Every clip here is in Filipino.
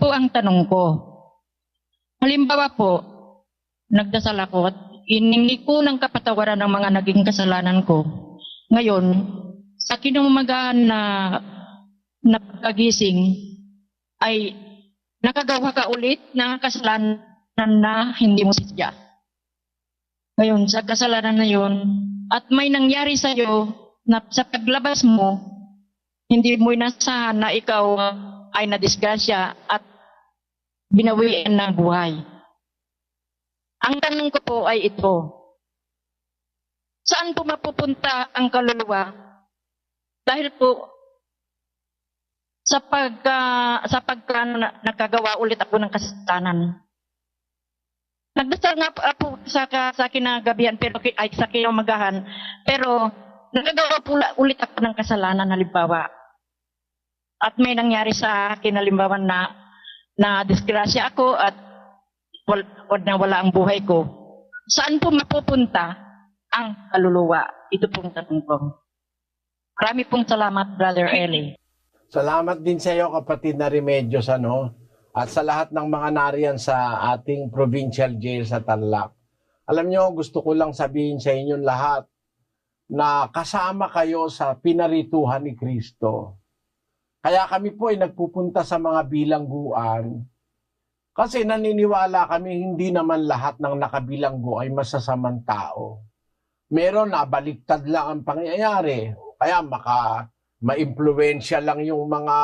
Po ang tanong ko. Halimbawa po, nagdasal ako at iningi ko ng kapatawaran ng mga naging kasalanan ko. Ngayon, sa kinumagahan na napagagising ay nakagawa ka ulit ng kasalanan na hindi mo sadya. Ngayon, sa kasalanan na yun, at may nangyari sa iyo na sa paglabas mo, hindi mo inasahan na ikaw ay nadisgrasya at binawian ng buhay. Ang tanong ko po ay ito. Saan po mapupunta ang kaluluwa? Dahil po sa pagka sa pagka na, nakagawa ulit ako ng kasalanan. Nagdasal nga po ako sa sa kinagabihan pero ay sa kinamagahan pero nakagawa po ulit ako ng kasalanan halimbawa. At may nangyari sa akin halimbawa na na disgrasya ako at wal, na wala ang buhay ko. Saan po mapupunta ang kaluluwa? Ito pong tanong ko. Marami pong salamat, Brother Eli. Salamat din sa iyo kapatid na Remedios ano at sa lahat ng mga nariyan sa ating provincial jail sa Tarlac. Alam nyo, gusto ko lang sabihin sa inyong lahat na kasama kayo sa pinarituhan ni Kristo. Kaya kami po ay nagpupunta sa mga bilangguan kasi naniniwala kami hindi naman lahat ng nakabilanggo ay masasamang tao. Meron na baliktad lang ang pangyayari. Kaya maka maimpluwensya lang yung mga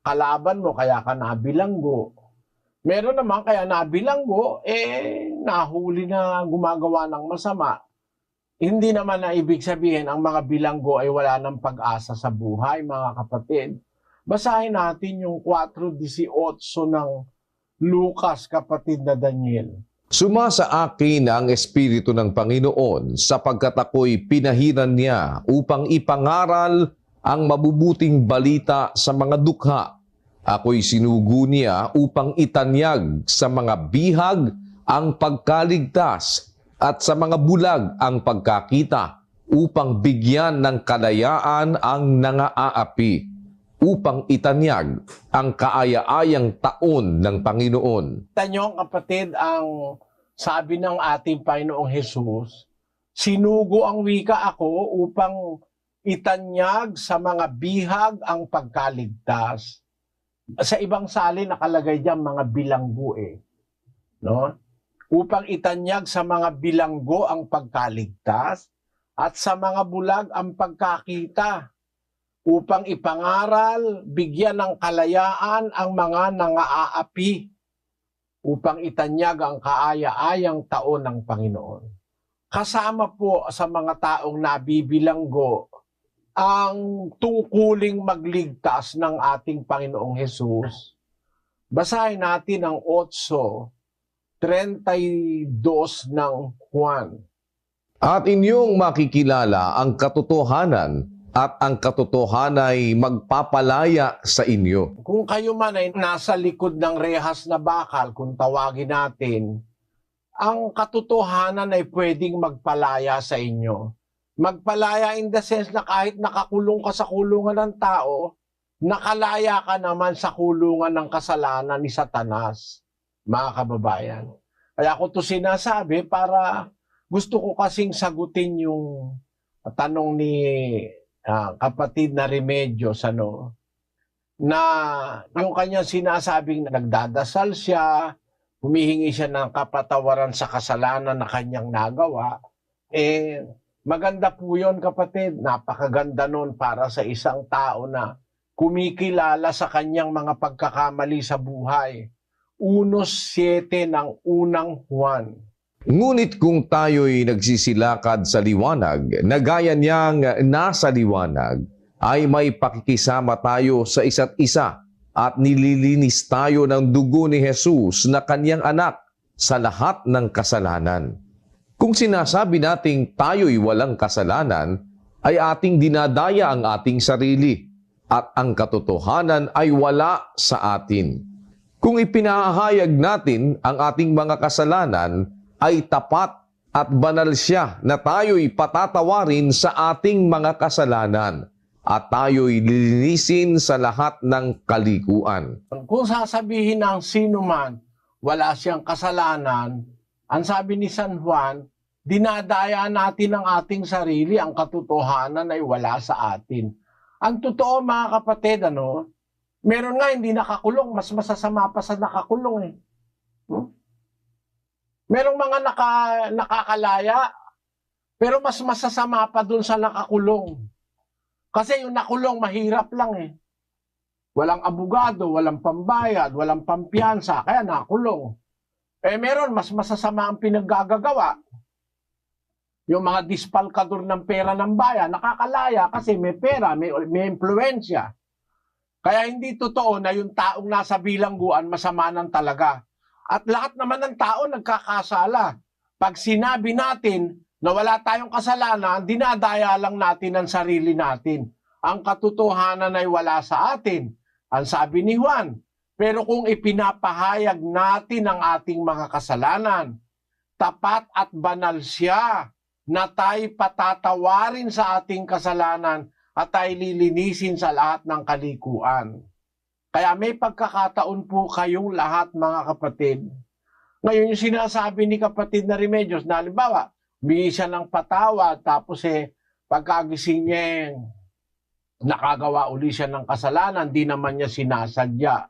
kalaban mo kaya ka nabilanggo. Meron naman kaya nabilanggo, eh nahuli na gumagawa ng masama. Hindi naman na ibig sabihin ang mga bilanggo ay wala ng pag-asa sa buhay, mga kapatid. Basahin natin yung 4.18 ng Lucas, kapatid na Daniel. Sumasa akin ang Espiritu ng Panginoon sapagkat ako'y pinahiran niya upang ipangaral ang mabubuting balita sa mga dukha. Ako'y sinugo niya upang itanyag sa mga bihag ang pagkaligtas at sa mga bulag ang pagkakita upang bigyan ng kalayaan ang nangaapi upang itanyag ang kaaya-ayang taon ng Panginoon. Nyo, kapatid, ang sabi ng ating Panginoong Jesus, sinugo ang wika ako upang itanyag sa mga bihag ang pagkaligtas. Sa ibang sali nakalagay diyan mga bilanggo eh. No? Upang itanyag sa mga bilanggo ang pagkaligtas at sa mga bulag ang pagkakita upang ipangaral, bigyan ng kalayaan ang mga nangaapi upang itanyag ang kaaya-ayang taon ng Panginoon. Kasama po sa mga taong nabibilanggo ang tungkuling magligtas ng ating Panginoong Hesus. Basahin natin ang 8.32 ng Juan. At inyong makikilala ang katotohanan at ang katotohanan ay magpapalaya sa inyo. Kung kayo man ay nasa likod ng rehas na bakal, kung tawagin natin, ang katotohanan ay pwedeng magpalaya sa inyo. Magpalaya in the sense na kahit nakakulong ka sa kulungan ng tao, nakalaya ka naman sa kulungan ng kasalanan ni Satanas, mga kababayan. Kaya ko to sinasabi para gusto ko kasing sagutin yung tanong ni ah, kapatid na Remedios, ano, na yung kanyang sinasabing nagdadasal siya, humihingi siya ng kapatawaran sa kasalanan na kanyang nagawa, eh, maganda po yun kapatid. Napakaganda nun para sa isang tao na kumikilala sa kanyang mga pagkakamali sa buhay. Unos 7 ng unang Juan. Ngunit kung tayo'y nagsisilakad sa liwanag, na gaya niyang nasa liwanag, ay may pakikisama tayo sa isa't isa at nililinis tayo ng dugo ni Jesus na kanyang anak sa lahat ng kasalanan. Kung sinasabi nating tayo'y walang kasalanan, ay ating dinadaya ang ating sarili at ang katotohanan ay wala sa atin. Kung ipinahayag natin ang ating mga kasalanan, ay tapat at banal siya na tayo'y patatawarin sa ating mga kasalanan at tayo'y lilinisin sa lahat ng kalikuan. Kung sasabihin ng sino man, wala siyang kasalanan, ang sabi ni San Juan, dinadaya natin ang ating sarili, ang katotohanan ay wala sa atin. Ang totoo mga kapatid, ano, meron nga hindi nakakulong, mas masasama pa sa nakakulong eh. Hmm? Merong mga naka, nakakalaya, pero mas masasama pa dun sa nakakulong. Kasi yung nakulong, mahirap lang eh. Walang abogado, walang pambayad, walang pampiyansa, kaya nakulong. Eh meron, mas masasama ang pinaggagawa. Yung mga dispalkador ng pera ng bayan, nakakalaya kasi may pera, may, may impluensya. Kaya hindi totoo na yung taong nasa bilangguan masama ng talaga. At lahat naman ng tao nagkakasala. Pag sinabi natin na wala tayong kasalanan, dinadaya lang natin ang sarili natin. Ang katotohanan ay wala sa atin. Ang sabi ni Juan, pero kung ipinapahayag natin ang ating mga kasalanan, tapat at banal siya na tayo patatawarin sa ating kasalanan at tayo lilinisin sa lahat ng kalikuan. Kaya may pagkakataon po kayong lahat mga kapatid. Ngayon yung sinasabi ni kapatid na Remedios na halimbawa, humingi siya ng patawad tapos eh pagkagising niya nakagawa uli siya ng kasalanan, di naman niya sinasadya.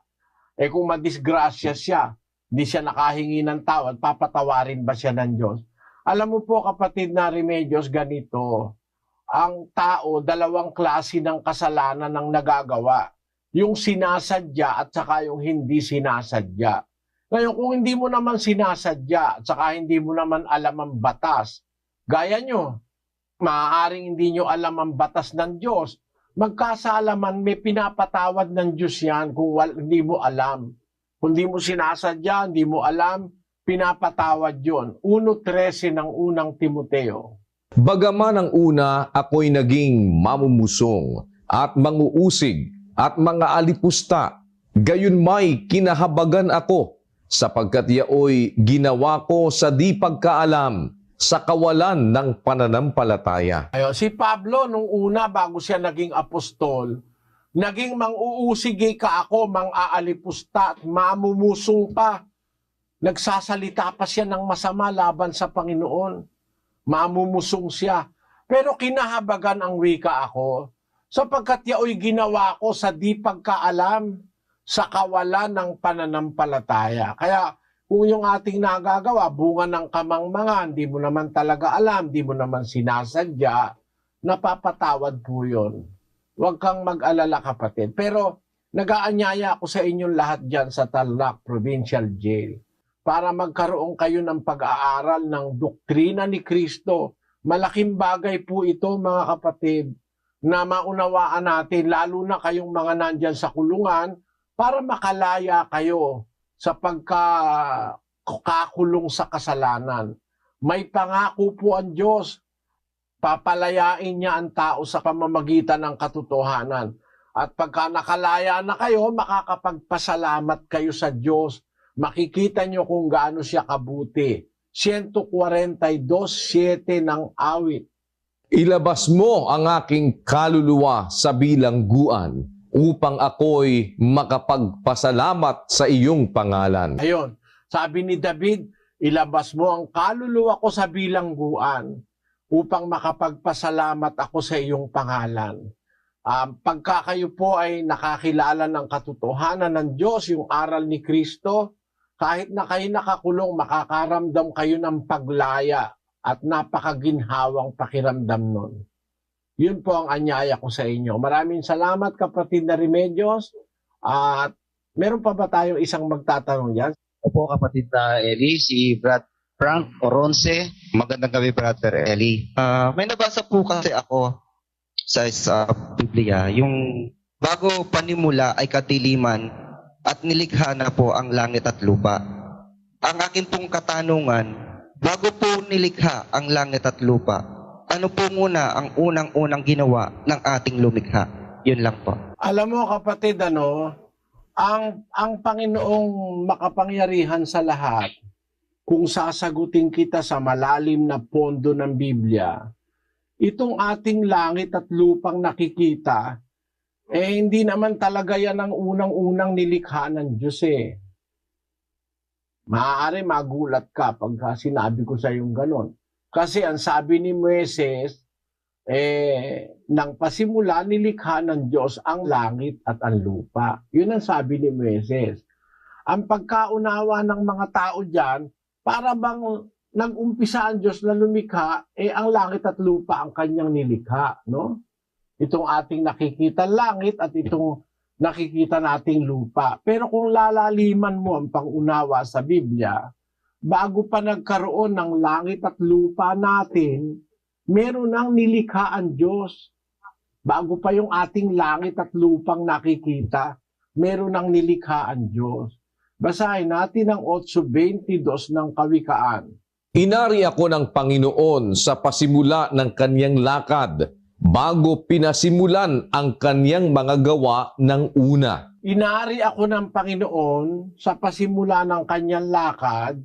Eh kung madisgrasya siya, di siya nakahingi ng tawad, papatawarin ba siya ng Diyos? Alam mo po kapatid na Remedios, ganito, ang tao, dalawang klase ng kasalanan ang nagagawa. Yung sinasadya at saka yung hindi sinasadya. Ngayon, kung hindi mo naman sinasadya at saka hindi mo naman alam ang batas, gaya nyo, maaaring hindi nyo alam ang batas ng Diyos, magkasalaman, may pinapatawad ng Diyos yan kung wal, hindi mo alam. Kung hindi mo sinasadya, hindi mo alam, pinapatawad yon. 1.13 ng unang Timoteo. Bagaman ang una ako'y naging mamumusong at manguusig at mga alipusta, gayon may kinahabagan ako sapagkat yaoy ginawa ko sa di pagkaalam sa kawalan ng pananampalataya. Ayo, si Pablo nung una bago siya naging apostol, naging mang-uusigi ka ako, mang-aalipusta at mamumusong pa. Nagsasalita pa siya ng masama laban sa Panginoon. Mamumusong siya. Pero kinahabagan ang wika ako sapagkat yaoy ginawa ko sa di pagkaalam sa kawalan ng pananampalataya. Kaya kung yung ating nagagawa, bunga ng kamangmangan, di mo naman talaga alam, di mo naman sinasadya, napapatawad po yun. Huwag kang mag-alala kapatid. Pero nagaanyaya ako sa inyong lahat dyan sa Tarlac Provincial Jail para magkaroon kayo ng pag-aaral ng doktrina ni Kristo. Malaking bagay po ito mga kapatid na maunawaan natin, lalo na kayong mga nandyan sa kulungan, para makalaya kayo sa pagkakulong sa kasalanan. May pangako po ang Diyos. Papalayain niya ang tao sa pamamagitan ng katotohanan. At pagka nakalaya na kayo, makakapagpasalamat kayo sa Diyos. Makikita niyo kung gaano siya kabuti. 142.7 ng awit. Ilabas mo ang aking kaluluwa sa bilangguan upang ako'y makapagpasalamat sa iyong pangalan. Ayun, sabi ni David, ilabas mo ang kaluluwa ko sa bilangguan upang makapagpasalamat ako sa iyong pangalan. Um, pagka kayo po ay nakakilala ng katotohanan ng Diyos, yung aral ni Kristo, kahit na kayo nakakulong, makakaramdam kayo ng paglaya at napakaginhawang pakiramdam nun. Yun po ang anyaya ko sa inyo. Maraming salamat kapatid na Remedios. At meron pa ba tayong isang magtatanong yan? Opo, kapatid na Eli, si Brad Frank Oronce. Magandang gabi, Brother Eli. Ah, may nabasa po kasi ako sa, sa Biblia, yung bago panimula ay katiliman at nilikha na po ang langit at lupa. Ang akin pong katanungan, bago po nilikha ang langit at lupa, ano po muna ang unang-unang ginawa ng ating lumikha? Yun lang po. Alam mo kapatid, ano, ang, ang Panginoong makapangyarihan sa lahat, kung sasagutin kita sa malalim na pondo ng Biblia, itong ating langit at lupang nakikita, eh hindi naman talaga yan ang unang-unang nilikha ng Diyos eh. Maaari magulat ka pagka sinabi ko sa yung ganon. Kasi ang sabi ni Moises, eh, nang pasimula nilikha ng Diyos ang langit at ang lupa. Yun ang sabi ni Moises. Ang pagkaunawa ng mga tao dyan, para bang nag-umpisa ang Diyos na lumikha, eh ang langit at lupa ang kanyang nilikha, no? Itong ating nakikita langit at itong nakikita nating lupa. Pero kung lalaliman mo ang pangunawa sa Biblia, bago pa nagkaroon ng langit at lupa natin, meron nang nilikha ang Diyos. Bago pa yung ating langit at lupang nakikita, meron nang nilikha ang Diyos. Basahin natin ang 8.22 ng Kawikaan. Inari ako ng Panginoon sa pasimula ng kanyang lakad bago pinasimulan ang kanyang mga gawa ng una. Inari ako ng Panginoon sa pasimula ng kanyang lakad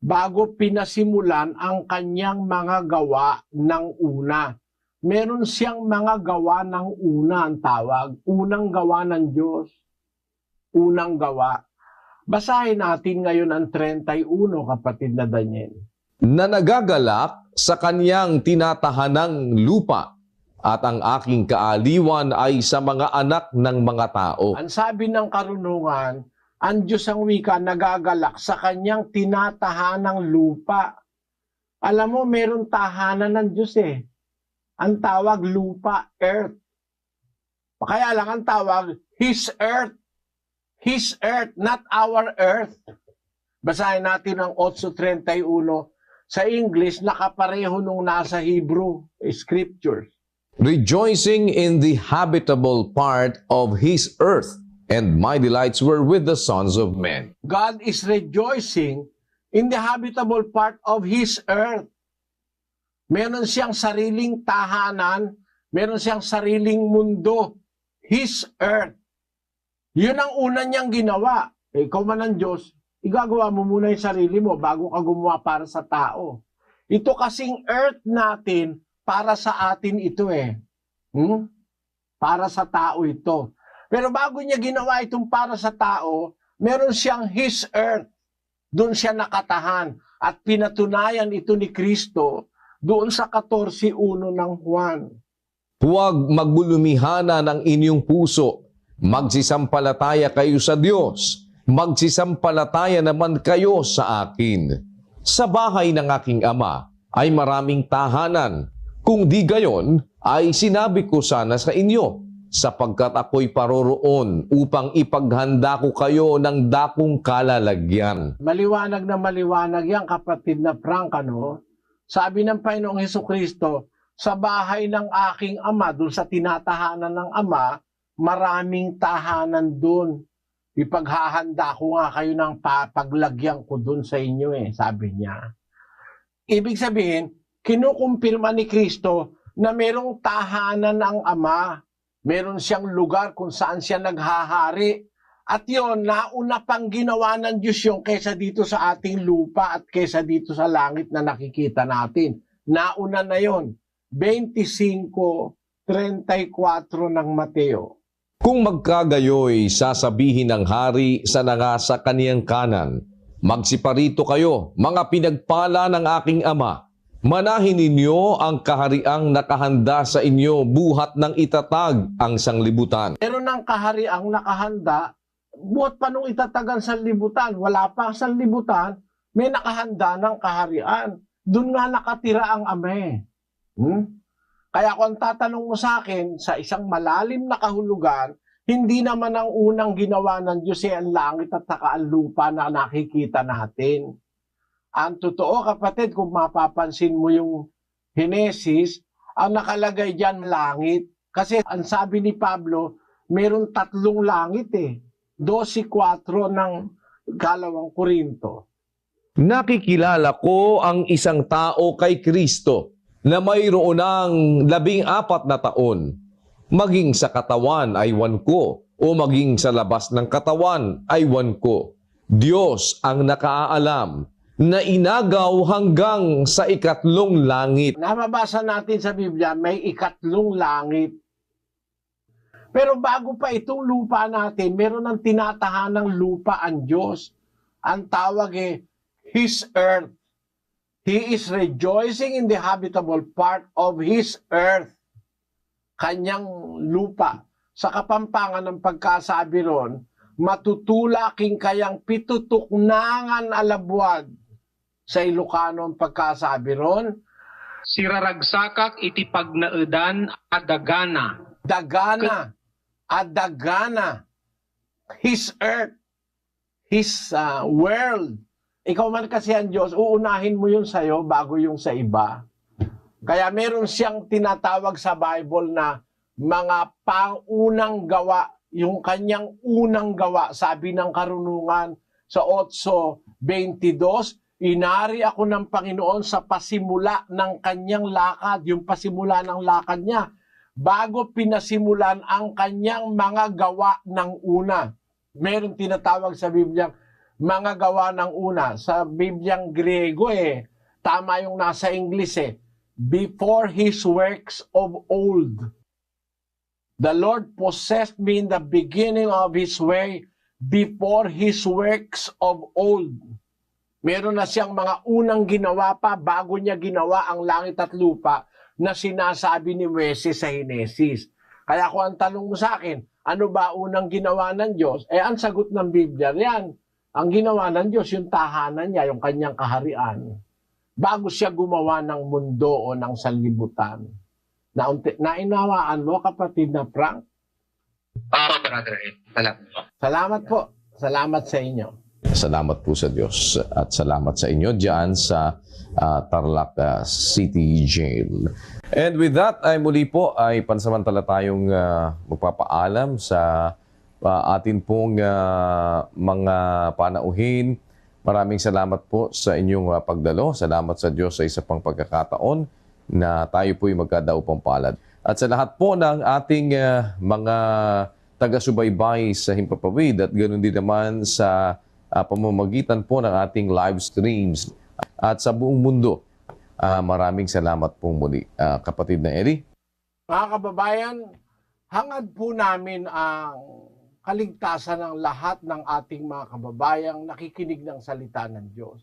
bago pinasimulan ang kanyang mga gawa ng una. Meron siyang mga gawa ng una ang tawag. Unang gawa ng Diyos. Unang gawa. Basahin natin ngayon ang 31, kapatid na Daniel. na nagagalak sa kanyang tinatahanang lupa at ang aking kaaliwan ay sa mga anak ng mga tao. Ang sabi ng karunungan, ang Diyos ang wika nagagalak sa kanyang tinatahanang lupa. Alam mo, meron tahanan ng Diyos eh. Ang tawag lupa, earth. Kaya lang ang tawag, His earth. His earth, not our earth. Basahin natin ang 8.31. Sa English, nakapareho nung nasa Hebrew scriptures. Rejoicing in the habitable part of his earth, and my delights were with the sons of men. God is rejoicing in the habitable part of His earth. Meron siyang sariling tahanan, meron siyang sariling mundo, His earth. Yun ang una niyang ginawa. Ikaw man ang Diyos, igagawa mo muna yung sarili mo bago ka gumawa para sa tao. Ito kasing earth natin, para sa atin ito eh. Hmm? Para sa tao ito. Pero bago niya ginawa itong para sa tao, meron siyang His earth. Doon siya nakatahan. At pinatunayan ito ni Kristo doon sa 14.1 ng Juan. Huwag magbulumihana ng inyong puso. Magsisampalataya kayo sa Diyos. Magsisampalataya naman kayo sa akin. Sa bahay ng aking ama ay maraming tahanan. Kung di gayon, ay sinabi ko sana sa inyo, sapagkat ako'y paroroon upang ipaghanda ko kayo ng dakong kalalagyan. Maliwanag na maliwanag yan, kapatid na Frank, ano? Sabi ng Panginoong Heso Kristo, sa bahay ng aking ama, doon sa tinatahanan ng ama, maraming tahanan doon. Ipaghahanda ko nga kayo ng papaglagyan ko doon sa inyo eh, sabi niya. Ibig sabihin, kinukumpirma ni Kristo na merong tahanan ang ama. Meron siyang lugar kung saan siya naghahari. At yon nauna pang ginawa ng Diyos yung kesa dito sa ating lupa at kesa dito sa langit na nakikita natin. Nauna na yon 25.34 ng Mateo. Kung magkagayoy, sasabihin ng hari sa nanga sa kaniyang kanan, Magsiparito kayo, mga pinagpala ng aking ama. Manahin ninyo ang kahariang nakahanda sa inyo buhat ng itatag ang sanglibutan. Pero ng kahariang nakahanda, buhat pa nung itatagan sa libutan, wala pa sa libutan, may nakahanda ng kaharian. Doon nga nakatira ang ame. Hmm? Kaya kung ang tatanong mo sa akin, sa isang malalim na kahulugan, hindi naman ang unang ginawa ng Diyos ay ang langit at saka ang lupa na nakikita natin. Ang totoo kapatid, kung mapapansin mo yung Genesis, ang nakalagay dyan langit. Kasi ang sabi ni Pablo, meron tatlong langit eh. 12.4 ng kalawang Korinto. Nakikilala ko ang isang tao kay Kristo na mayroon ng labing apat na taon. Maging sa katawan ay wan ko o maging sa labas ng katawan ay wan ko. Diyos ang nakaalam. Na inagaw hanggang sa ikatlong langit. Nababasa natin sa Biblia, may ikatlong langit. Pero bago pa itong lupa natin, meron ng tinatahanang lupa ang Diyos. Ang tawag eh, His earth. He is rejoicing in the habitable part of His earth. Kanyang lupa. Sa kapampangan ng pagkasabi ron, matutulaking kayang pitutuknangan alabwad. Sa Ilocano ang pagkasabi ron, siraragsakak iti pagnaedan adagana. dagana, adagana, His earth, His uh, world. Ikaw man kasi ang Diyos, uunahin mo yun sa'yo bago yung sa iba. Kaya meron siyang tinatawag sa Bible na mga pangunang gawa, yung kanyang unang gawa, sabi ng karunungan sa 8.22, Inari ako ng Panginoon sa pasimula ng kanyang lakad, yung pasimula ng lakad niya bago pinasimulan ang kanyang mga gawa ng una. Meron tinatawag sa Biblia mga gawa ng una. Sa Bibliang Griego eh, tama yung nasa English eh, before his works of old. The Lord possessed me in the beginning of his way before his works of old. Meron na siyang mga unang ginawa pa bago niya ginawa ang langit at lupa na sinasabi ni Moises sa Hinesis. Kaya kung ang tanong mo sa akin, ano ba unang ginawa ng Diyos? Eh, ang sagot ng Biblia yan. Ang ginawa ng Diyos, yung tahanan niya, yung kanyang kaharian. Bago siya gumawa ng mundo o ng sanlibutan. Naunti, nainawaan mo, kapatid na Frank? Oo, Brother. Salamat po. Salamat po. Salamat sa inyo. Salamat po sa Diyos at salamat sa inyo dyan sa ah, Tarlac ah, City Jail. And with that, ay muli po ay pansamantala tayong ah, magpapaalam sa ah, atin pong ah, mga panauhin. Maraming salamat po sa inyong ah, pagdalo. Salamat sa Diyos sa isa pang pagkakataon na tayo po'y magkadaupang palad. At sa lahat po ng ating ah, mga taga-subaybay sa Himpapawid at ganoon din naman sa ah, pamamagitan po ng ating live streams at sa buong mundo. Ah, maraming salamat po muli, ah, kapatid na Eddie. Mga kababayan, hangad po namin ang kaligtasan ng lahat ng ating mga kababayang nakikinig ng salita ng Diyos.